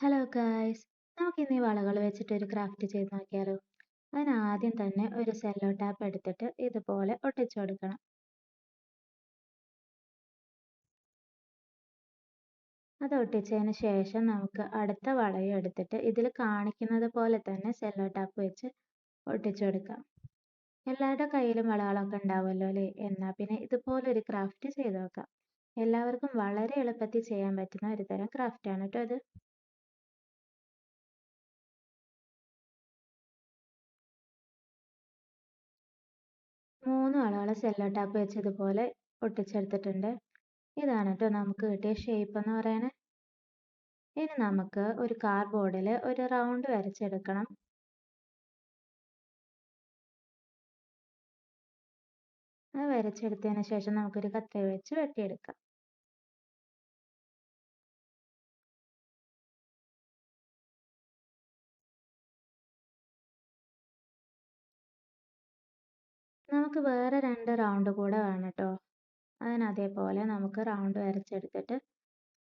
Hello guys നമുക്കിന്ന് ഈ വളകൾ വെച്ചിട്ട് ഒരു ക്രാഫ്റ്റ് ചെയ്ത് നോക്കിയാലോ. അതിന് ആദ്യം തന്നെ ഒരു സെല്ലോ ടാപ്പ് എടുത്തിട്ട് ഇതുപോലെ ഒട്ടിച്ചു കൊടുക്കണം. അത് ഒട്ടിച്ചതിന് ശേഷം നമുക്ക് അടുത്ത വളയും എടുത്തിട്ട് ഇതിൽ കാണിക്കുന്നത് പോലെ തന്നെ സെല്ലോ ടാപ്പ് വെച്ച് ഒട്ടിച്ചു കൊടുക്കാം. എല്ലാവരുടെ കയ്യിലും വളകളൊക്കെ ഉണ്ടാവുമല്ലോ അല്ലേ? എന്നാൽ പിന്നെ ഇതുപോലെ ഒരു ക്രാഫ്റ്റ് ചെയ്ത് നോക്കാം. എല്ലാവർക്കും വളരെ എളുപ്പത്തിൽ ചെയ്യാൻ പറ്റുന്ന ഒരു തരം ക്രാഫ്റ്റ് ആണ് കേട്ടോ ഇത്. വളകൾ സെല്ലോ ടാപ്പ് വെച്ചതുപോലെ ഒട്ടിച്ചെടുത്തിട്ടുണ്ട് ഇതാണ് കേട്ടോ നമുക്ക് കിട്ടിയ ഷേപ്പ് എന്ന് പറയണേ. ഇനി നമുക്ക് ഒരു കാർഡ്ബോർഡിൽ ഒരു റൗണ്ട് വരച്ചെടുക്കണം. അത് വരച്ചെടുത്തതിന് ശേഷം നമുക്കൊരു കത്തി വെച്ച് വെട്ടിയെടുക്കാം. നമുക്ക് വേറെ രണ്ട് റൗണ്ട് കൂടെ വേണം കേട്ടോ അതിന് അതേപോലെ നമുക്ക് റൗണ്ട് വരച്ചെടുത്തിട്ട്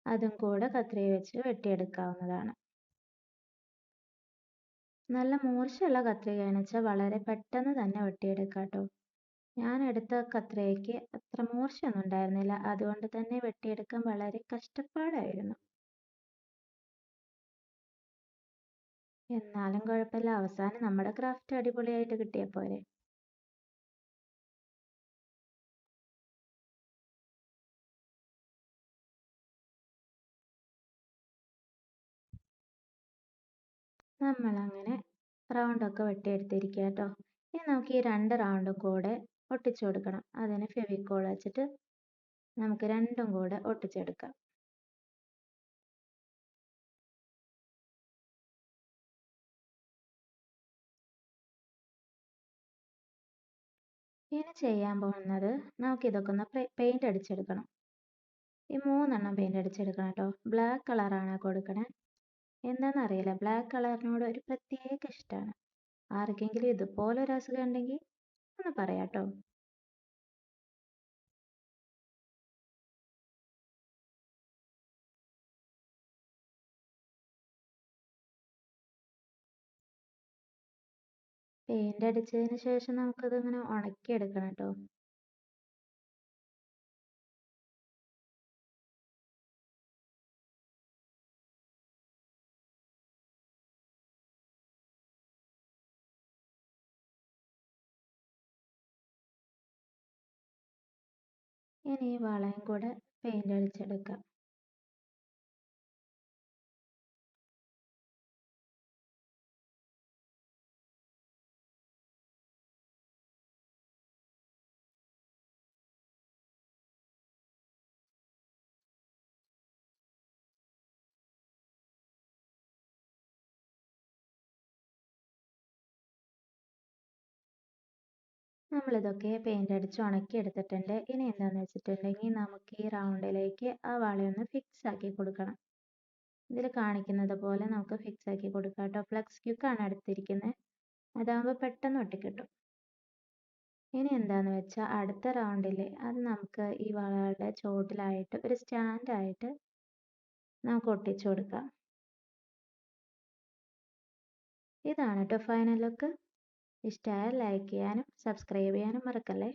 അതും കൂടെ കത്രിക വെച്ച് വെട്ടിയെടുക്കാവുന്നതാണ്. നല്ല മൂർച്ചയുള്ള കത്രികയാണെന്ന് വെച്ചാൽ വളരെ പെട്ടെന്ന് തന്നെ വെട്ടിയെടുക്കാം കേട്ടോ ഞാൻ എടുത്ത കത്രികയ്ക്ക് അത്ര മൂർച്ചയൊന്നും ഉണ്ടായിരുന്നില്ല. അതുകൊണ്ട് തന്നെ വെട്ടിയെടുക്കാൻ വളരെ കഷ്ടപ്പാടായിരുന്നു. എന്നാലും കുഴപ്പമില്ല. അവസാനം നമ്മുടെ ക്രാഫ്റ്റ് അടിപൊളിയായിട്ട് കിട്ടിയ പോരെ. നമ്മളങ്ങനെ റൗണ്ടൊക്കെ വെട്ടിയെടുത്തിരിക്കുക കേട്ടോ ഇനി നമുക്ക് ഈ രണ്ട് റൗണ്ടും കൂടെ ഒട്ടിച്ചു കൊടുക്കണം. അതിന് ഫെവിക്കോൾ വെച്ചിട്ട് നമുക്ക് രണ്ടും കൂടെ ഒട്ടിച്ചെടുക്കാം. ഇനി ചെയ്യാൻ പോകുന്നത് നമുക്ക് ഇതൊക്കെ ഒന്ന് പെയിന്റ് അടിച്ചെടുക്കണം. ഈ മൂന്നെണ്ണം പെയിന്റ് അടിച്ചെടുക്കണം കേട്ടോ ബ്ലാക്ക് കളറാണ് കൊടുക്കണേ. എന്താണെന്നറിയില്ല ബ്ലാക്ക് കളറിനോട് ഒരു പ്രത്യേക ഇഷ്ടമാണ് ആർക്കെങ്കിലും ഇതുപോലെ ഒരു അസുഖം ഉണ്ടെങ്കിൽ ഒന്ന് പറയാട്ടോ. പെയിന്റ് അടിച്ചതിന് ശേഷം നമുക്കത് ഇങ്ങനെ ഉണക്കിയെടുക്കണം കേട്ടോ ഇനി ഈ കൂടെ paint അടിച്ചെടുക്കാം. നമ്മളിതൊക്കെ പെയിന്റ് അടിച്ച് ഉണക്കി എടുത്തിട്ടുണ്ട്. ഇനി എന്താണെന്ന് വെച്ചിട്ടുണ്ടെങ്കിൽ നമുക്ക് ഈ റൗണ്ടിലേക്ക് ആ വളയൊന്ന് ഫിക്സ് ആക്കി കൊടുക്കണം. ഇതിൽ കാണിക്കുന്നത് പോലെ നമുക്ക് ഫിക്സ് ആക്കി കൊടുക്കാം കേട്ടോ. ഫ്ലക്സ് ക്യൂക്കാണ് എടുത്തിരിക്കുന്നത് അതാകുമ്പോൾ പെട്ടെന്ന് ഒട്ടിക്കിട്ടും. ഇനി എന്താന്ന് വെച്ചാൽ അടുത്ത റൗണ്ടിൽ അത് നമുക്ക് ഈ വളയുടെ ചോട്ടിലായിട്ട് ഒരു സ്റ്റാൻഡായിട്ട് നമുക്ക് ഒട്ടിച്ചു കൊടുക്കാം. ഇതാണ് കേട്ടോ ഫൈനൽ ലുക്ക് ഇഷ്ടമായാൽ ലൈക്ക് ചെയ്യാനും സബ്സ്ക്രൈബ് ചെയ്യാനും മറക്കല്ലേ?